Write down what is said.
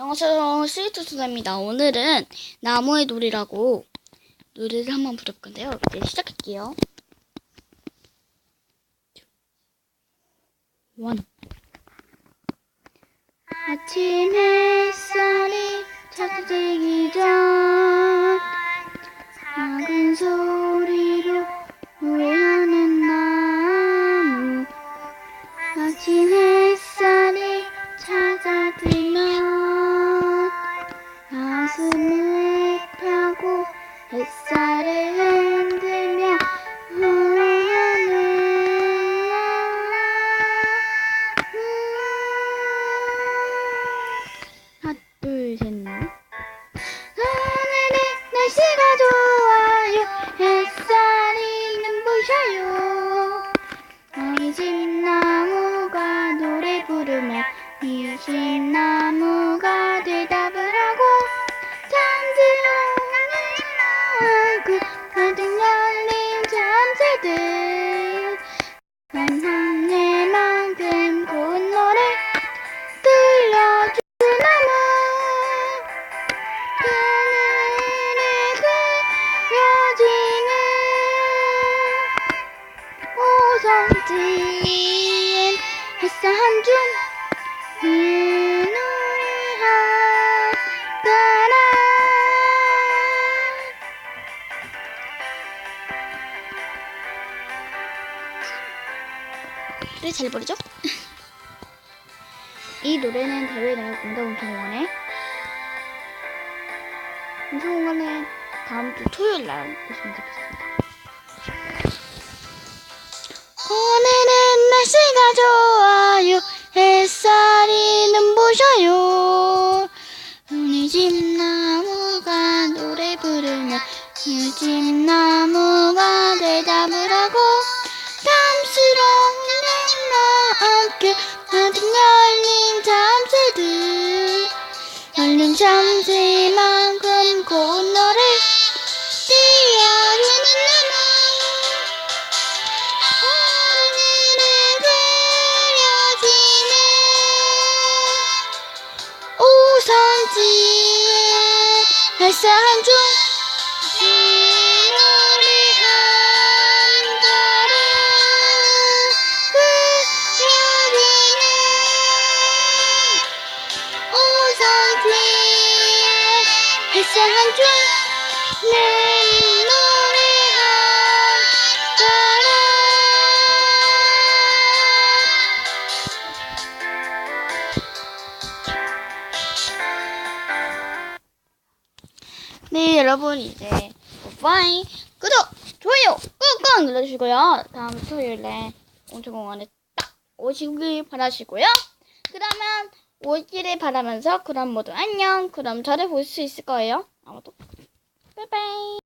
안녕하세요. 스위트수다입니다. 오늘은 나무의 놀이라고 노래를 한번 부를 건데요. 이제 시작할게요. 원. 아침 햇살이 찾아지기 전 작은 소리로 노래하는 나무 아침 햇 난 하늘만큼 고운 노래 들려주는 나무. 그늘에 그려지는 오성진 햇살 한줌 노래 잘 부르죠? 이 노래는 대회 내가 공다운동원에 운동원에 다음 주 토요일 날 오시면 되겠습니다. 오늘은 날씨가 좋아요. 햇살이 눈부셔요. 우리 집 나무가 노래 부르며 이집 나무가 대답을 잠새만큼 고운 노래 띄어주는 나무. 하늘에 그려지는 오선지에 햇살 한줌 햇살 한줌 내 네, 여러분 이제 빠이 구독, 좋아요 꾹꾹 눌러주시고요. 다음 토요일에 온천공원에 딱 오시길 바라시고요. 그러면 오기를 바라면서 그럼 모두 안녕. 그럼 저를 볼 수 있을 거예요. 아무도. 빠이빠이.